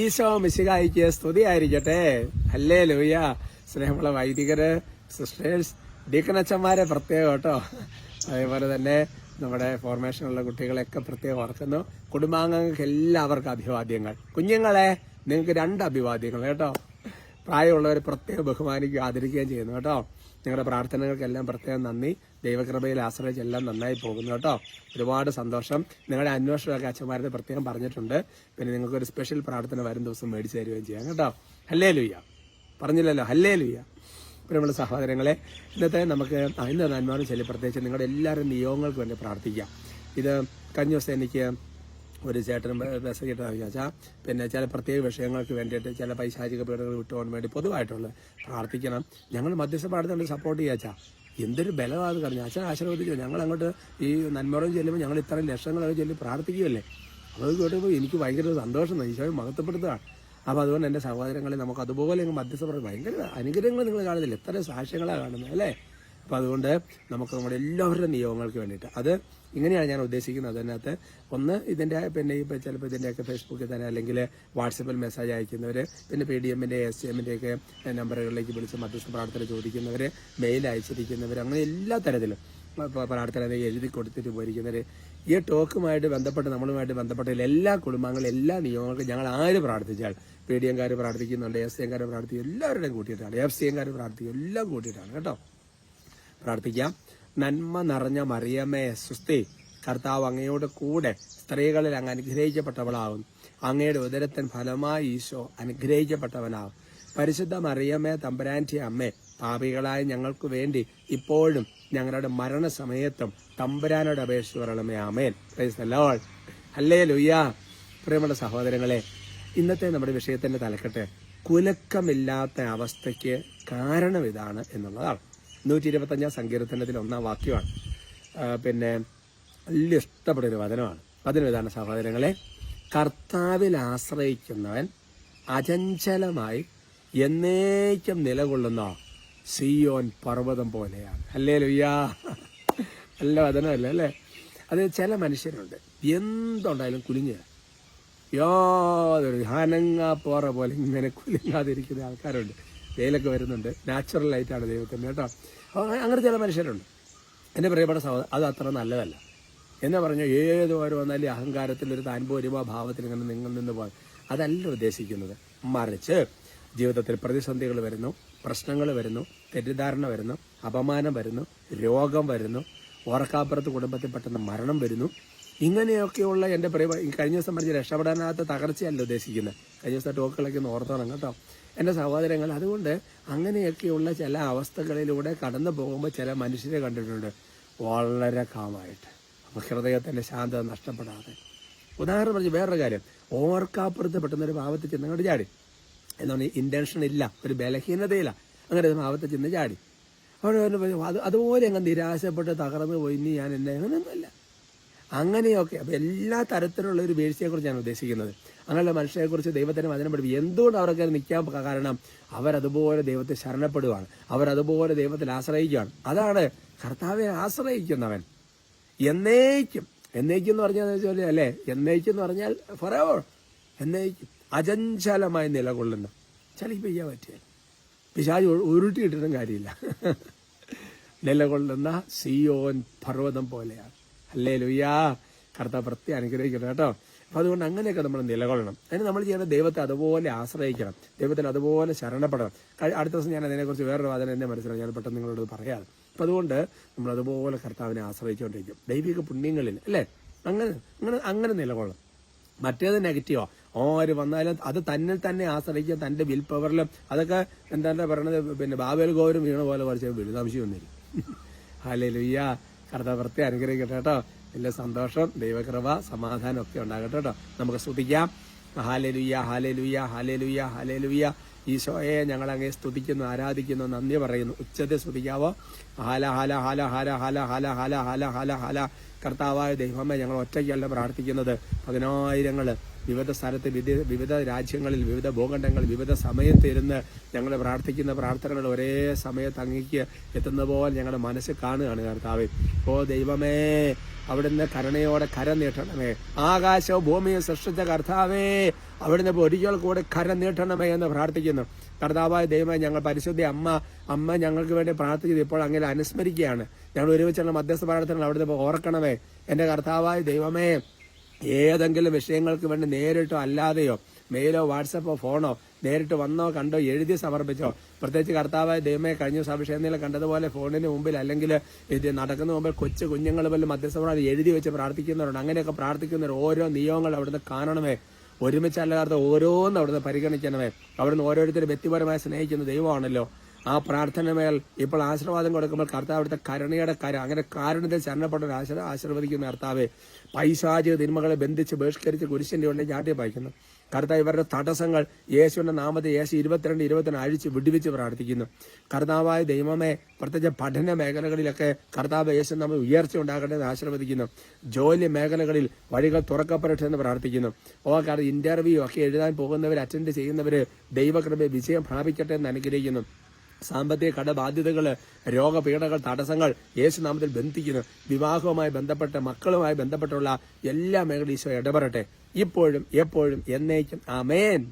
ഈശോ മിശികായിക്ക് സ്തുതിയായിരിക്കട്ടെ. അല്ലേ ലൂയ സ്നേഹമുള്ള വൈദികര് സിസ്റ്റേഴ്സ് ഡീക്കനച്ചന്മാരെ പ്രത്യേകം കേട്ടോ. അതേപോലെ തന്നെ നമ്മുടെ ഫോർമേഷനുള്ള കുട്ടികളെയൊക്കെ പ്രത്യേകം ഓർക്കുന്നു. കുടുംബാംഗങ്ങൾക്ക് എല്ലാവർക്കും അഭിവാദ്യങ്ങൾ. കുഞ്ഞുങ്ങളെ നിങ്ങൾക്ക് രണ്ട് അഭിവാദ്യങ്ങൾ കേട്ടോ. പ്രായമുള്ളവർ പ്രത്യേകം ബഹുമാനിക്കുകയും ആദരിക്കുകയും ചെയ്യുന്നു കേട്ടോ. നിങ്ങളുടെ പ്രാർത്ഥനകൾക്കെല്ലാം പ്രത്യേകം നന്ദി. ദൈവകൃപയിൽ ആശ്രയിച്ച് എല്ലാം നന്നായി പോകുന്നു കേട്ടോ. ഒരുപാട് സന്തോഷം. നിങ്ങളുടെ അന്വേഷണമൊക്കെ അച്ഛന്മാരുടെ പ്രത്യേകം പറഞ്ഞിട്ടുണ്ട്. പിന്നെ നിങ്ങൾക്ക് ഒരു സ്പെഷ്യൽ പ്രാർത്ഥന വരും ദിവസം മേടിച്ചു തരികയും ചെയ്യാം കേട്ടോ. ഹല്ലേ ലുയ്യ പറഞ്ഞില്ലല്ലോ. ഹല്ലേ ലുയ്യ പ്രിയമുള്ള സഹോദരങ്ങളെ ഇന്നത്തെ നമുക്ക് ഇന്ന് നന്മാനും ചെല്ലി പ്രത്യേകിച്ച് നിങ്ങളുടെ എല്ലാവരും നിയോഗങ്ങൾക്ക് വേണ്ടി പ്രാർത്ഥിക്കാം. ഇത് കഴിഞ്ഞ ദിവസം എനിക്ക് ഒരു ചേട്ടൻ മെസ്സേജ് ഇട്ടാൽ ചോദിച്ചാൽ പിന്നെ ചില പ്രത്യേക വിഷയങ്ങൾക്ക് വേണ്ടിയിട്ട് ചില പൈശാചിക പീഡനങ്ങൾ വിട്ടുപോകാൻ വേണ്ടി പൊതുവായിട്ടുള്ള പ്രാർത്ഥിക്കണം. ഞങ്ങൾ മധ്യസ്ഥ പ്രാർത്ഥന സപ്പോർട്ട് ചെയ്യാച്ചാ എന്തൊരു ബലമാണ് പറഞ്ഞു അച്ഛൻ ആശീർവദിച്ചു ഞങ്ങൾ അങ്ങോട്ട് ഈ നന്മറം ചെല്ലുമ്പോൾ ഞങ്ങൾ ഇത്രയും ലക്ഷങ്ങളൊക്കെ ചൊല്ലി പ്രാർത്ഥിക്കുകയല്ലേ? അത് കേട്ടപ്പോൾ എനിക്ക് ഭയങ്കര സന്തോഷം ഈശോയെ മഹത്വപ്പെടുത്തുകയാണ് അപ്പോൾ അതുകൊണ്ട് എന്റെ സഹോദരങ്ങളെ നമുക്ക് അതുപോലെ ഞങ്ങൾ മധ്യസ്ഥ പ്രാർത്ഥന ഭയങ്കര അനുഗ്രഹങ്ങൾ നിങ്ങൾ കാണുന്നില്ല? എത്ര സാക്ഷ്യങ്ങളാണ് കാണുന്നത് അല്ലേ? അപ്പോൾ അതുകൊണ്ട് നമുക്ക് നമ്മുടെ എല്ലാവരുടെ നിയോഗങ്ങൾക്ക് വേണ്ടിയിട്ട് അത് ഇങ്ങനെയാണ് ഞാൻ ഉദ്ദേശിക്കുന്നത്. അതിനകത്ത് ഒന്ന് ഇതിന്റെ പിന്നെ ഇപ്പോൾ ചിലപ്പോൾ ഇതിന്റെയൊക്കെ ഫേസ്ബുക്കിൽ തന്നെ അല്ലെങ്കിൽ വാട്സപ്പിൽ മെസ്സേജ് അയക്കുന്നവർ പിന്നെ പി ഡി എമ്മിന്റെ എസ് സി എമ്മിന്റെയൊക്കെ നമ്പറുകളിലേക്ക് വിളിച്ച് മധ്യസ്ഥ പ്രാർത്ഥന ചോദിക്കുന്നവർ മെയിൽ അയച്ചിരിക്കുന്നവർ അങ്ങനെ എല്ലാ തരത്തിലും പ്രാർത്ഥന എഴുതി കൊടുത്തിട്ട് പോയിരിക്കുന്നവർ ഈ ടോക്കുമായിട്ട് ബന്ധപ്പെട്ട് നമ്മളുമായിട്ട് ബന്ധപ്പെട്ട എല്ലാ കുടുംബങ്ങളും എല്ലാ നിയമങ്ങൾക്കും ഞങ്ങൾ ആര് പ്രാർത്ഥിച്ചാൽ പി ഡി എംകാർ പ്രാർത്ഥിക്കുന്നുണ്ട് എസ് സി എംകാർ പ്രാർത്ഥിക്കും എല്ലാവരുടെയും കൂട്ടിയിട്ടാണ്. എഫ് സി എംകാർ പ്രാർത്ഥിക്കും എല്ലാം കൂട്ടിയിട്ടാണ്. കേട്ടോ? പ്രാർത്ഥിക്കാം. നന്മ നിറഞ്ഞ മറിയമ്മേ സുസ്തി കർത്താവ് അങ്ങയോട് കൂടെ സ്ത്രീകളിൽ അങ്ങ് അനുഗ്രഹിക്കപ്പെട്ടവളാവും. അങ്ങയുടെ ഉദരത്തിൻ ഫലമായി ഈശോ അനുഗ്രഹിക്കപ്പെട്ടവനാകും പരിശുദ്ധ മറിയമ്മേ തമ്പുരാന്റെ അമ്മേ പാപികളായ ഞങ്ങൾക്ക് വേണ്ടി ഇപ്പോഴും ഞങ്ങളുടെ മരണസമയത്തും തമ്പുരാനോട് അപേക്ഷിച്ച് പറയണമേ പ്രൈസ് ലോൾ അല്ലേ ലുയ്യ പ്രിയമുള്ള സഹോദരങ്ങളെ ഇന്നത്തെ നമ്മുടെ വിഷയത്തിന്റെ തലക്കെട്ട് കുലക്കമില്ലാത്ത അവസ്ഥയ്ക്ക് കാരണം ഇതാണ് എന്നുള്ളതാണ്. നൂറ്റി ഇരുപത്തഞ്ചാം സങ്കീർത്തനത്തിൽ ഒന്നാം വാക്യമാണ്. പിന്നെ വലിയ ഇഷ്ടപ്പെട്ട ഒരു വചനമാണ്. വചനം ഇതാണ് സഹോദരങ്ങളെ കർത്താവിൽ ആശ്രയിക്കുന്നവൻ അചഞ്ചലമായി എന്നേക്കും നിലകൊള്ളുന്ന സിയോൻ പർവതം പോലെയാണ്. അല്ലേ ലുയ്യാ നല്ല വചനമല്ലേ അല്ലേ? അത് ചില മനുഷ്യരുണ്ട്. എന്തുണ്ടായാലും കുലുങ്ങുക യാതൊരു ഹനങ്ങാ പോറ പോലെ ഇങ്ങനെ കുലുങ്ങാതിരിക്കുന്ന ആൾക്കാരുണ്ട്. വെയിലൊക്കെ വരുന്നുണ്ട്. ലൈറ്റാണ് ദൈവത്തിന് കേട്ടോ. അങ്ങനെ ചില മനുഷ്യരുണ്ട്. എന്റെ പ്രിയപ്പെട്ട സഹോദരൻ അത് അത്ര നല്ലതല്ല. എന്നാ ഏത് ഓരോ വന്നാലും അഹങ്കാരത്തിലൊരു ഒരു ഭാവത്തിൽ ഇങ്ങനെ നിങ്ങൾ നിന്ന് പോകാൻ അതല്ല ഉദ്ദേശിക്കുന്നത്. മറിച്ച് ജീവിതത്തിൽ പ്രതിസന്ധികൾ വരുന്നു പ്രശ്നങ്ങൾ വരുന്നു തെറ്റിദ്ധാരണ വരുന്നു അപമാനം വരുന്നു രോഗം വരുന്നു ഓർക്കാപ്പുറത്ത് കുടുംബത്തിൽ പെട്ടെന്ന് മരണം വരുന്നു. ഇങ്ങനെയൊക്കെയുള്ള എന്റെ പ്രിയ കഴിഞ്ഞ ദിവസം പറഞ്ഞ രക്ഷപ്പെടാനാകാത്ത തകർച്ചയല്ല ഉദ്ദേശിക്കുന്നത്. കഴിഞ്ഞ ദിവസം ടോക്കുകളൊക്കെ ഒന്ന് ഓർത്തോണം കേട്ടോ. എന്റെ സഹോദരങ്ങൾ അതുകൊണ്ട് അങ്ങനെയൊക്കെയുള്ള ചില അവസ്ഥകളിലൂടെ കടന്നു പോകുമ്പോൾ ചില മനുഷ്യരെ കണ്ടിട്ടുണ്ട്. വളരെ കാമായിട്ട് അപ്പോൾ ഹൃദയത്തിന്റെ ശാന്തത നഷ്ടപ്പെടാതെ. ഉദാഹരണം പറഞ്ഞ് വേറൊരു കാര്യം. ഓർക്കാപ്പുറത്ത് പെട്ടെന്ന് ഒരു ഭാവത്തിൽ ചെന്നങ്ങോട്ട് ചാടി. എന്താണ് ഇന്റൻഷൻ ഇല്ല. ഒരു ബലഹീനതയില്ല. അങ്ങനെ ഒരു ഭാവത്തിൽ ചെന്ന് ചാടി. അവിടെ അത് അതുപോലെ അങ്ങ് നിരാശപ്പെട്ട് തകർന്നു പോയി. ഇനി ഞാൻ എന്നെ അങ്ങനെയൊന്നുമല്ല. അങ്ങനെയൊക്കെ. അപ്പോൾ എല്ലാ തരത്തിലുള്ള ഒരു വീഴ്ചയെക്കുറിച്ച് ഞാൻ ഉദ്ദേശിക്കുന്നത്. അങ്ങനെയുള്ള മനുഷ്യരെക്കുറിച്ച് ദൈവത്തിന് വചനം എന്തുകൊണ്ട് അവർക്ക് നിൽക്കാൻ കാരണം അവരതുപോലെ ദൈവത്തെ ശരണപ്പെടുവാണ്. അവരതുപോലെ ദൈവത്തിൽ ആശ്രയിക്കുകയാണ് അതാണ് കർത്താവെ ആശ്രയിക്കുന്നവൻ. എന്നേക്കും. എന്നേക്കും എന്ന് പറഞ്ഞാൽ അല്ലേ? എന്നേക്കും എന്ന് പറഞ്ഞാൽ ഫോറെവർ എന്നേക്കും. അചഞ്ചലമായി നിലകൊള്ളുന്ന. പെയ്യാൻ പറ്റിയ പിശാജ് ഉരുട്ടിയിട്ടിട്ടും കാര്യമില്ല. നിലകൊള്ളുന്ന സിയോൻ പർവതം പോലെയാണ്. അല്ലേ ലുയ്യാ കർത്താവ് പ്രത്യേകം അനുഗ്രഹിക്കണം കേട്ടോ. അപ്പൊ അതുകൊണ്ട് അങ്ങനെയൊക്കെ നമ്മൾ നിലകൊള്ളണം. അതിന് നമ്മൾ ചെയ്യേണ്ട ദൈവത്തെ അതുപോലെ ആശ്രയിക്കണം. ദൈവത്തിൽ അതുപോലെ ശരണപ്പെടണം. അടുത്ത ദിവസം ഞാൻ അതിനെക്കുറിച്ച് വേറൊരു വാദന എന്നെ മനസ്സിലാക്കി ഞാൻ പെട്ടെന്ന് നിങ്ങളോട് പറയാം. അപ്പൊ അതുകൊണ്ട് നമ്മൾ അതുപോലെ കർത്താവിനെ ആശ്രയിച്ചുകൊണ്ടിരിക്കും. ദൈവിക പുണ്യങ്ങളിൽ അല്ലേ? അങ്ങനെ അങ്ങനെ അങ്ങനെ നിലകൊള്ളണം. മറ്റേത് നെഗറ്റീവോ. ആര് വന്നാലും അത് തന്നിൽ തന്നെ ആശ്രയിക്കുക തന്റെ വിൽ പവറിലും അതൊക്കെ എന്താ പറയണത് പിന്നെ ബാബേൽ ഗോവരും വീണ പോലെ കുറച്ച് വിളുതാംശം വന്നിരും ഹലേ ലുയ്യ കർത്താവ് പ്രത്യേകം അനുഗ്രഹിക്കട്ടെ കേട്ടോ. വലിയ സന്തോഷം ദൈവകൃപ സമാധാനം ഒക്കെ ഉണ്ടാകട്ടെ കേട്ടോ. നമുക്ക് സ്തുതിക്കാം. ഹാലേ ലുയ്യ ഹാലേ ലുയ്യ ഹാലേ ലുയ്യ ഹാലേ ലുയ്യ ഈശോയെ ഞങ്ങൾ അങ്ങേ സ്തുതിക്കുന്നു ആരാധിക്കുന്നു നന്ദി പറയുന്നു. ഉച്ചത്തെ സ്തുതിക്കാവോ? ഹാല ഹാല ഹാല ഹാല ഹാല ഹാല ഹാല ഹാല ഹാല ഹാല. കർത്താവായ ദൈവമേ ഞങ്ങൾ ഒറ്റയ്ക്കല്ല പ്രാർത്ഥിക്കുന്നത്. പതിനായിരങ്ങൾ വിവിധ സ്ഥലത്ത് വിവിധ വിവിധ രാജ്യങ്ങളിൽ വിവിധ ഭൂഖണ്ഡങ്ങളിൽ വിവിധ സമയത്ത് ഇരുന്ന് ഞങ്ങൾ പ്രാർത്ഥിക്കുന്ന പ്രാർത്ഥനകൾ ഒരേ സമയത്ത് അങ്ങേക്ക് എത്തുന്ന പോലെ ഞങ്ങളുടെ മനസ്സ് കാണുകയാണ് കർത്താവ്. ഓ ദൈവമേ അവിടുന്ന് കരുണയോടെ കര നീട്ടണമേ. ആകാശവും ഭൂമിയും സൃഷ്ടിച്ച കർത്താവേ അവിടുന്ന് ഒരിക്കൽ കൂടെ കരം നീട്ടണമേ എന്ന് പ്രാർത്ഥിക്കുന്നു. കർത്താവായ ദൈവമേ ഞങ്ങൾ പരിശുദ്ധ അമ്മ അമ്മ ഞങ്ങൾക്ക് വേണ്ടി പ്രാർത്ഥിച്ചത് ഇപ്പോൾ അങ്ങനെ അനുസ്മരിക്കുകയാണ്. ഞങ്ങൾ ഒരുമിച്ചുള്ള മധ്യസ്ഥ പ്രാർത്ഥന അവിടുന്ന് ഓർക്കണമേ. എന്റെ കർത്താവായ ദൈവമേ ഏതെങ്കിലും വിഷയങ്ങൾക്ക് വേണ്ടി നേരിട്ടോ അല്ലാതെയോ മെയിലോ വാട്സപ്പോ ഫോണോ നേരിട്ട് വന്നോ കണ്ടോ എഴുതി സമർപ്പിച്ചോ. പ്രത്യേകിച്ച് കർത്താവായ ദൈവമേ കഴിഞ്ഞ സവിഷയത്തിൽ കണ്ടതുപോലെ ഫോണിന് മുമ്പിൽ അല്ലെങ്കിൽ ഇത് നടക്കുന്ന മുമ്പിൽ കൊച്ചു കുഞ്ഞുങ്ങൾ പോലും മധ്യസ്ഥപ്രാർത്ഥന എഴുതി വെച്ച് പ്രാർത്ഥിക്കുന്നവരുണ്ട്. അങ്ങനെയൊക്കെ പ്രാർത്ഥിക്കുന്നവർ ഓരോ നിയമങ്ങൾ അവിടുന്ന് കാണണമേ. ഒരുമിച്ചല്ലാതെ ഓരോന്ന് അവിടുന്ന് പരിഗണിക്കണമേ. അവിടുന്ന് ഓരോരുത്തരും വ്യക്തിപരമായി സ്നേഹിക്കുന്ന ദൈവമാണല്ലോ. ആ പ്രാർത്ഥന മേൽ ഇപ്പോൾ ആശീർവാദം കൊടുക്കുമ്പോൾ കർത്താവ് അവിടുത്തെ കരുണയുടെ കര അങ്ങനെ കാരുണ്യത്തിൽ ചരണപ്പെട്ട ഒരു ആശ്ര ആശീർവദിക്കുന്ന കർത്താവെ പൈശാചിക തിന്മകളെ ബന്ധിച്ച് ബഹിഷ്കരിച്ച് കുരിശിന്റെ ഉള്ളിൽ ചാട്ടി പായിക്കുന്നു. കർത്താവ് ഇവരുടെ തടസ്സങ്ങൾ യേശുവിന്റെ നാമത്തെ യേശു ഇരുപത്തിരണ്ട് ഇരുപത്തിരണ്ട് അഴിച്ച് വിടുവിച്ച് പ്രാർത്ഥിക്കുന്നു. കർത്താവായ ദൈവമേ പ്രത്യേകിച്ച് പഠന മേഖലകളിലൊക്കെ കർത്താവ് യേശു നമ്മൾ ഉയർച്ച ഉണ്ടാകട്ടെ എന്ന് ആശീർവദിക്കുന്നു. ജോലി മേഖലകളിൽ വഴികൾ തുറക്കപ്പെടട്ടെ എന്ന് പ്രാർത്ഥിക്കുന്നു. ഓ കാരണം ഇന്റർവ്യൂ ഒക്കെ എഴുതാൻ പോകുന്നവർ അറ്റൻഡ് ചെയ്യുന്നവര് ദൈവകൃപ വിജയം പ്രാപിക്കട്ടെ എന്ന് അനുഗ്രഹിക്കുന്നു. സാമ്പത്തിക കടബാധ്യതകൾ രോഗപീഠകൾ തടസ്സങ്ങൾ യേശുനാമത്തിൽ ബന്ധിക്കുന്നു. വിവാഹവുമായി ബന്ധപ്പെട്ട മക്കളുമായി ബന്ധപ്പെട്ടുള്ള എല്ലാ മേഖലയും ഈശോ ഇടപെടട്ടെ. ഇപ്പോഴും എപ്പോഴും എന്നേക്കും. ആമേൻ.